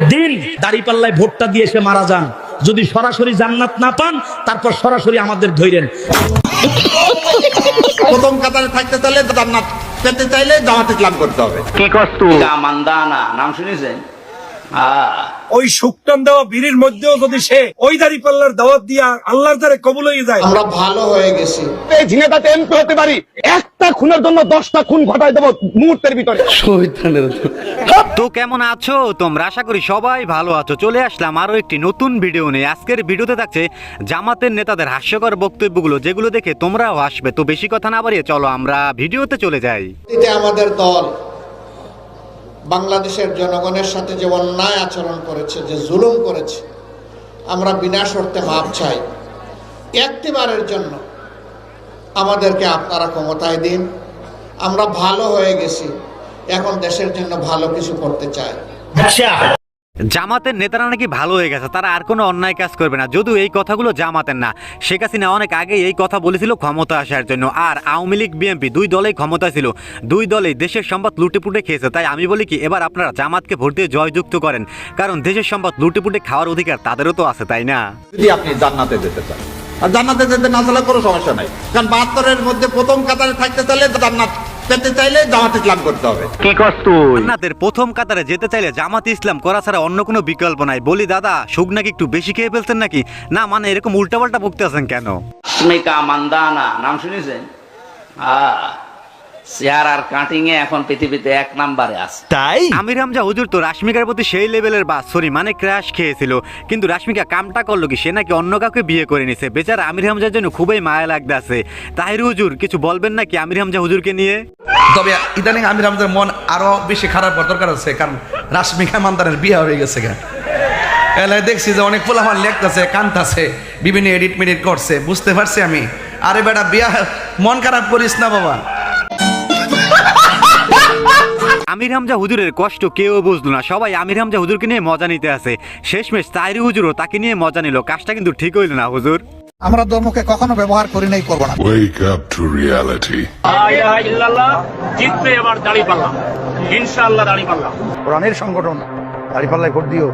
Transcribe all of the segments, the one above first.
দিন দাড়ি পাল্লায় ভোটটা দিয়ে এসে মারা যান। যদি সরাসরি জান্নাত না পান তারপর সরাসরি আমাদের ধরেন প্রথম কাতারে থাকতে চাইলে জান্নাত পেতে চাইলে জামাতে ইসলাম করতে হবে। মান্দানা নাম শুনেছেন? ওই শুকটান দেওয়া বিড়ির মধ্যেও যদি সে ওই দাড়ি পাল্লার দাওয়াত দিয়া আল্লাহর দ্বারে কবুল হয়ে যায়। আমরা ভালো হয়ে গেছি। ঝিনেদাতে এমপি হতে পারি একটা খুনের জন্য দশটা খুন ঘটাই দেবো মুহূর্তের ভিতরে। তো কেমন আছো? তোমরা আশা করি সবাই ভালো আছো। চলে আসলাম আরও একটি নতুন ভিডিও নিয়ে। আজকের ভিডিওতে থাকছে জামাতের নেতাদের হাস্যকর বক্তব্যগুলো যেগুলো দেখে তোমরাও আসবে তো বেশি কথা না বাড়িয়ে চলো আমরা ভিডিওতে চলে যাই। আমাদের দল বাংলাদেশের জনগণের সাথে যে অন্যায় আচরণ করেছে, যে জুলুম করেছে, আমরা বিনা শর্তে মাপ চাই। একটিবারের জন্য আমাদেরকে আপনারা ক্ষমতায় দিন। আমরা ভালো হয়ে গেছি। এখন দেশের জন্য ভালো কিছু করতে চাই। জামাতের নেতারা নাকি ভালো হয়ে গেছে, তারা আর কোনো অন্যায় কাজ করবে না। যদিও এই কথাগুলো জামাতের না। শেখ হাসিনা অনেক আগে এই কথা বলেছিল ক্ষমতা আসার জন্য। আর আওয়ামী লীগ, বিএনপি দুই দলেই ক্ষমতা ছিল। দুই দলেই দেশের সম্পদ লুটেপুটে খেয়েছে। তাই আমি বলি কি, এবার আপনারা জামাতকে ভোট দিয়ে জয়যুক্ত করেন। কারণ দেশের সম্পদ লুটেপুটে খাওয়ার অধিকার তাদেরও তো আছে, তাই না? যদি আপনি জান্নাতে যেতে চান। আর জান্নাতে যেতে না চাইলে কোনো সমস্যা নাই। কারণ বাহাত্তরের মধ্যে প্রথম কাতারে থাকতে চাইলে জান্নাত পেতে চাইলে জামাত ইসলাম করতে হবে। জান্নাতের প্রথম কাতারে যেতে চাইলে জামাত ইসলাম করা ছাড়া অন্য কোনো বিকল্প নাই। বলি দাদা সুখ নাকি একটু বেশি খেয়ে ফেলছেন নাকি? না মানে এরকম উল্টাপাল্টা বকতে আছেন কেন নাম শুনেছেন? হ্যাঁ চেয়ার আর কাটিং এ এখন পৃথিবীতে এক নাম্বারে আছে। আমির হামজা হুজুর তো রাশ্মিকার প্রতি সেই লেভেলের বাস সরি মানে ক্র্যাশ খেয়েছিল। কিন্তু রাশ্মিকা কামটা করল কি? সে নাকি অন্য কাউকে বিয়ে করে নিছে। বেচারা আমির হামজার জন্য খুবই মায়া লাগতে আছে তাহির হুজুর কিছু বলবেন নাকি আমির হামজা হুজুরকে নিয়ে? তবে ইদানিং আমির হামজার মন আরও বেশি খারাপ হওয়ার দরকার আছে কারণ রাশমিকা মান্দারের বিয়ে হয়ে গেছে গা। এলাকায় দেখছি যে অনেক পোলাফান লেখতেছে কান্তাছে বিভিন্ন এডিট মেডিট করছে বুঝতে পারছি আমি। আরে বেটা বিয়া মন খারাপ করিস না বাবা। আমির হামজা হুজুরের কষ্ট কেউ বুঝলো না। সবাই আমির হামজা হুজুরকে নিয়ে মজা নিতে আছে। শেষমেশ তাইরি হুজুরও তাকে নিয়ে মজা নিল। কাজটা কিন্তু ঠিক হইল না হুজুর। আমরা ধর্মকে কখনো ব্যবহার করি নাই করব না। Wake up আয় reality. জিতবে এবার দাড়ি পাল্লা ইনশাআল্লাহ দাড়ি পাল্লা কোরআনের সংগঠন দাঁড়িপাল্লায় ভোট দিও।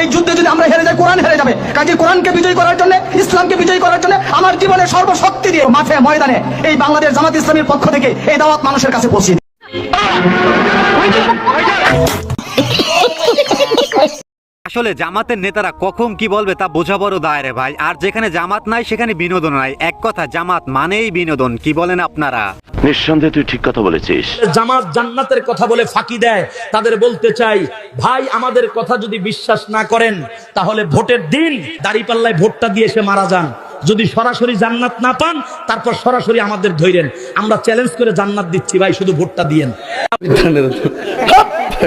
এই যুদ্ধে যদি আমরা হেরে যাই কোরআন হেরে যাবে। কাজে কোরআনকে বিজয় করার জন্য ইসলামকে বিজয় করার জন্য আমার জীবনের সর্বশক্তি দিয়ে মাঠে ময়দানে এই বাংলাদেশ জামাত ইসলামের পক্ষ থেকে এই দাওয়াত মানুষের কাছে পৌঁছে দিই। আসলে জামাতের নেতারা কখন কি বলবে তা বোঝা বড় দায় রে ভাই। আর যেখানে জামাত নাই সেখানে বিনোদন নাই। এক কথা জামাত মানেই বিনোদন। কি বলেন আপনারা? নিঃসন্দেহে তুই ঠিক কথা বলেছিস। জামাত জান্নাতের কথা বলে ফাঁকি দেয়। তাদের বলতে চাই ভাই আমাদের কথা যদি বিশ্বাস না করেন তাহলে ভোটের দিন দাড়িপাল্লায় ভোটটা দিয়ে সে মারা যান। যদি সরাসরি জান্নাত না পান তারপর সরাসরি আমাদের ধৈরেন আমরা চ্যালেঞ্জ করে জান্নাত দিচ্ছি ভাই শুধু ভোটটা দিয়েন।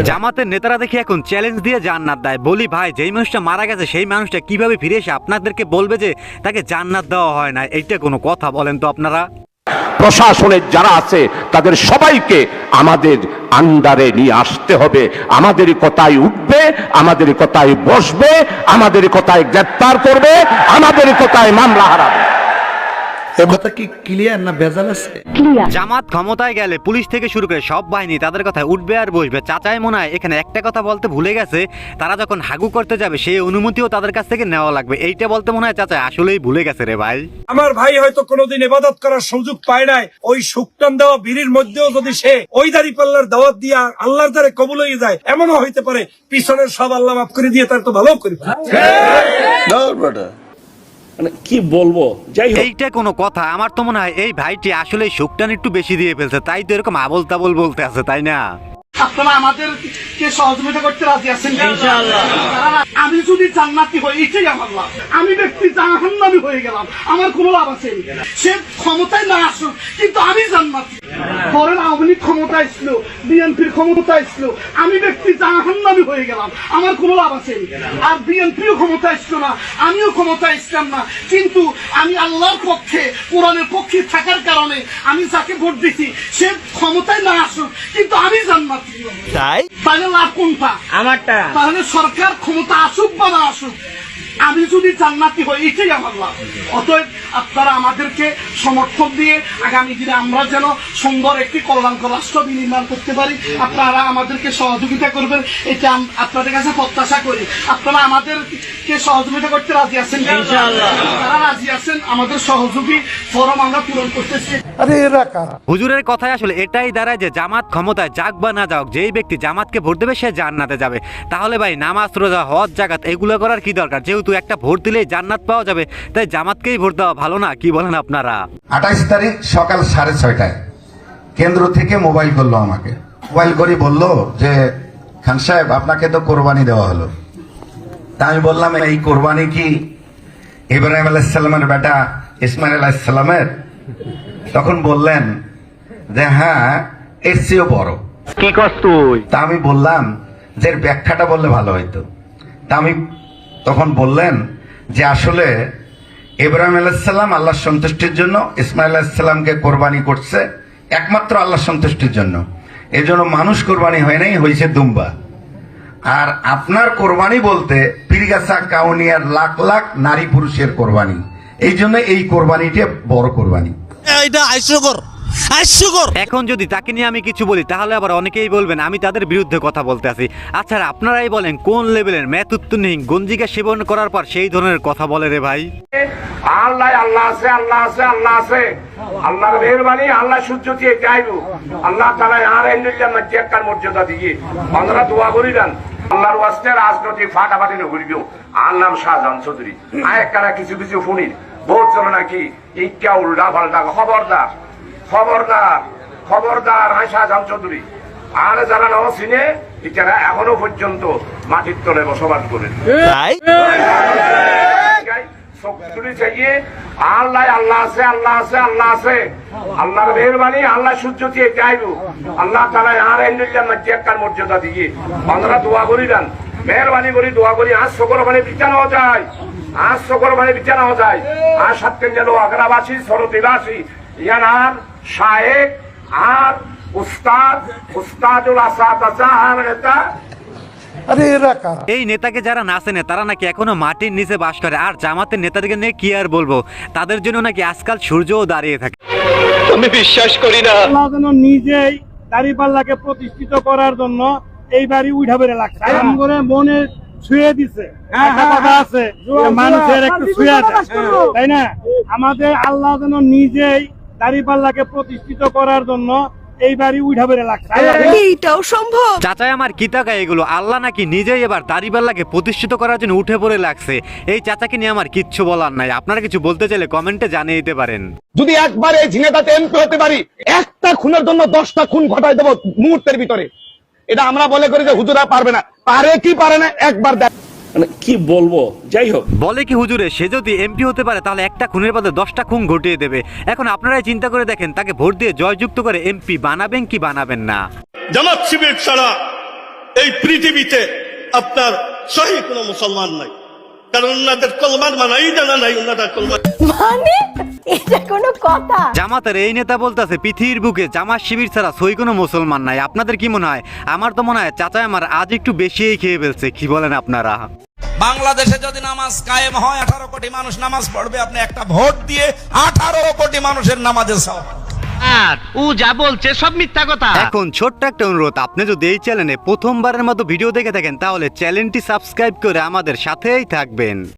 জামাতের? নেতারা দেখি এখন চ্যালেঞ্জ দিয়ে জান্নাত দেয়। বলি ভাই যেই মানুষটা মারা গেছে সেই মানুষটা কীভাবে ফিরে এসে আপনাদেরকে বলবে যে তাকে জান্নাত দেওয়া হয় না? এইটা কোনো কথা বলেন তো আপনারা? প্রশাসনের যারা আছে তাদের সবাইকে আমাদের আন্ডারে নিয়ে আসতে হবে। আমাদের কথায় উঠবে আমাদের কথায় বসবে আমাদের কথায় গ্রেপ্তার করবে আমাদের কথায় মামলা হারাবে। কথা কি ক্লিয়ার না ভেজাল আছে? জামাত ক্ষমতায় গেলে পুলিশ থেকে শুরু করে সব বাহিনী তাদের কথায় উঠবে আর বসবে। চাচাই মনে হয় এখানে একটা কথা বলতে ভুলে গেছে তারা যখন হাগু করতে যাবে সেই অনুমতিও তাদের কাছ থেকে নেওয়া লাগবে। এইটা বলতে মনে হয় চাচা আসলেই ভুলে গেছে রে ভাই। আমার ভাই হয়তো কোনোদিন ইবাদত করার সুযোগ পায় নাই। ওই শুকটান দেওয়া বিড়ির মধ্যেও যদি সে ওই দাড়ি পাল্লার দাওয়াত দিয়া আল্লাহর দ্বারে কবুল হয়ে যায় এমনও হইতে পারে। পিছনের সব আল্লাহ মাফ করে দিয়ে তার তো ভালো করে এইটা কোনো কথা। আমার তো মনে হয় এই ভাইটি আসলে সুখটান একটু বেশি দিয়ে ফেলছে। তাই তো এরকম আবল তাবল বলতে আছে তাই না? আপনারা আমাদেরকে সহযোগিতা করতে রাজি আছেন আমি যদি জান্নাতি হই এটাই আমার লাভ। আমি ব্যক্তি জাহান্নামি হয়ে গেলাম। আমার কোনো লাভ আছে সে ক্ষমতায় না আসুক কিন্তু আমি জান্নাতি। আওয়ামী লীগ ক্ষমতায় ছিল বিএনপির ক্ষমতায় ছিল আমি ব্যক্তি জাহান্নামি হয়ে গেলাম আমার কোনো লাভ আছে? আর বিএনপিও ক্ষমতায় ছিল না আমিও ক্ষমতায় ছিলাম না কিন্তু আমি আল্লাহর পক্ষে কোরআনের পক্ষে থাকার কারণে আমি যাকে ভোট দিছি সে ক্ষমতায় না আসুক কিন্তু আমি জান্নাতি তাই? তাহলে লাভ কোনটা? আমারটা। তাহলে সরকার ক্ষমতা আসুক বা না আসুক আমি যদি জান্নাতি হই এটাই আমার লাভ। অতএব আপনারা আমাদেরকে সমর্থন দিয়ে আগামী দিনে আমরা যেন সুন্দর একটি কল্যাণকর রাষ্ট্র বিনির্মাণ করতে পারি। আপনারা আমাদেরকে সহযোগিতা করবেন। এটা আপনাদের কাছে প্রত্যাশা করি। আপনারা আমাদেরকে সহযোগিতা করতে রাজি আছেন যারা রাজি আছেন আমাদের সহযোগী ফরম আমরা পূরণ করতেছি। হুজুরের কথায় আসলে এটাই দাঁড়ায় যে জামাত ক্ষমতায় যাক বা না যাক যেই ব্যক্তি জামাতকে ভোট দেবে সে জান্নাতে যাবে। তাহলে ভাই নামাজ রোজা হজ জাগাত এগুলো করার কি দরকার? যেহেতু একটা ভোট দিলেই জান্নাত পাওয়া যাবে তাই জামাতকেই ভোট দেওয়া ভালো না? কি বলেন আপনারা? আঠাইশ তারিখ সকাল সাড়ে ছয়টায়। কেন্দ্র থেকে মোবাইল করল আমাকে। মোবাইল করে বলল যে খান সাহেব আপনাকে তো কোরবানি দেওয়া হলো। তা আমি বললাম এই কোরবানি কি ইব্রাহিম আলাইসাল্লামের বেটা ইসমাইল আলাইসাল্লামের তখন বললেন যে হ্যাঁ এর চেয়েও বড়। কি তুই? তা আমি বললাম যে এর ব্যাখ্যাটা বললে ভালো হইতো। তা আমি তখন বললেন যে আসলে ইব্রাহিম আলাইসাল্লাম আল্লাহর সন্তুষ্টির জন্য ইসমাইল আলাইসাল্লামকে কোরবানি করছে। একমাত্র আল্লাহর সন্তুষ্টির জন্য। এই জন্য মানুষ কোরবানি হয় নাই হয়েছে দুম্বা। আর আপনার কোরবানি বলতে পীরগাছা কাউনিয়ার লাখ লাখ নারী পুরুষের কোরবানি। এই জন্য এই কোরবানিটা বড় কোরবানি। এখন যদি তাকে নিয়ে আমি কিছু বলি তাহলে আবার অনেকেই বলবেন আমি তাদের বিরুদ্ধে কথা বলতে আছি। আচ্ছা আপনারাই বলেন কোন লেভেলের ম্যাথ উত্তরহীন গঞ্জিকা সেবন করার পর সেই ধরনের কথা বলে রে ভাই? আল্লাহ আল্লাহ আছে আল্লাহ আছে আল্লাহ আছে। আল্লাহর মেহরবানি আল্লাহ সূর্য দিয়ে যাইব আল্লাহ তালা আর এন্ডুল্লাহ একটার মর্যাদা দিয়ে আমরা দোয়া করি দেন। আল্লাহর ওয়াস্তে রাজনৈতিক ফাটাফাটি নগরিব আর নাম শাহজাহান চৌধুরী। আয়েকারা কিছু কিছু শুনি। বহুত চলে নাকি? ইকা উল্টা, পাল্টা, খবরদার। খবরদার খবরদার আয় শাহজাহান চৌধুরী। আর যারা নাও চিনে ইটারা এখনও পর্যন্ত মাটির তলে বসবাস করেন। শক্তি চাইয়ে, আল্লাহ আল্লাহ আছে আল্লাহ আছে আল্লাহ আছে। আল্লাহর মেহরবানি, আল্লাহ সূর্য দিয়ে যাইব আল্লাহ তালা আর এন্ডুল্লাহ মধ্যে একটার মর্যাদা দিয়ে। আমরা দোয়া করি দেন। মেহরবানি করি, দোয়া করি। আজ সকল মানে বিচানো যায়। আজ সকল মানে বিচানো যায়। আর সাতকেন গেল আগ্রাবাসী সরতিবাসী ইয়ানার শায়েক, আর উস্তাদ। উস্তাদুল আসাদ আসা আর নেতা এই নেতাকে যারা না চেনে তারা নাকি এখনও মাটির নিচে বাস করে। আর জামাতের নেতাদেরকে নিয়ে কি আর বলব? তাদের জন্য নাকি আজকাল সূর্যও দাঁড়িয়ে থাকে। আমি বিশ্বাস করি আল্লাহ যেন নিজেই দাঁড়িপাল্লাকে প্রতিষ্ঠিত করার জন্য এই বাড়ি উঠা বেড়ে লাগছে। এমন করে মনে ছুঁয়ে দিছে। একটা কথা আছে মানুষের একটু ছুঁয়ে তাই না? আমাদের আল্লাহ যেন নিজেই দাঁড়িপাল্লাকে প্রতিষ্ঠিত করার জন্য এই বাড়ি উঠা লাগছে এইটাও সম্ভব? চাচাই আমার কি টাকা এগুলো? আল্লাহ নাকি নিজেই এবার দাড়িপাল্লাকে প্রতিষ্ঠিত করার জন্য উঠে পড়ে লাগছে। এই চাচাকে নিয়ে আমার কিচ্ছু বলার নাই। আপনারা কিছু বলতে চাইলে কমেন্টে জানিয়ে দিতে পারেন। যদি একবার এই ঝিনেটাতে এমপি হতে পারি একটা খুনের জন্য দশটা খুন ঘটাই দেবো মুহূর্তের ভিতরে। এটা আমরা বলে করি যে হুজুরা পারবে না। পারে কি পারে না একবার দেখ। বলে কি হুজুরে সে যদি এমপি হতে পারে তাহলে একটা খুনের বদলে দশটা খুন ঘটিয়ে দেবে। এখন আপনারাই চিন্তা করে দেখেন তাকে ভোট দিয়ে জয়যুক্ত করে এমপি বানাবেন কি বানাবেন না। জামাত শিবির ছাড়া এই পৃথিবীতে আপনার সহি কোনো মুসলমান নাই। কারণ ওনাদের কলমার মানাই জানা নাই ওনাদের কলমার। মানে? এটা কোনো কথা? জামাতের এই নেতা বলতেছে পৃথিবীর বুকে জামাত শিবির ছাড়া সই কোনো মুসলমান নাই। আপনাদের কি মনে হয়? আমার তো মনে হয় চাচা আমার আজ একটু বেশিই খেয়ে ফেলছে। কি বলেন আপনারা? বাংলাদেশে যদি নামাজ কায়েম হয় আঠারো কোটি মানুষ নামাজ পড়বে। আপনি একটা ভোট দিয়ে আঠারো কোটি মানুষের নামাজের সব এখন ছোট্ট একটা অনুরোধ, আপনি যদি এই চ্যানেলে প্রথমবারের মতো ভিডিও দেখে থাকেন, তাহলে চ্যানেলটি সাবস্ক্রাইব করে আমাদের সাথেই থাকবেন।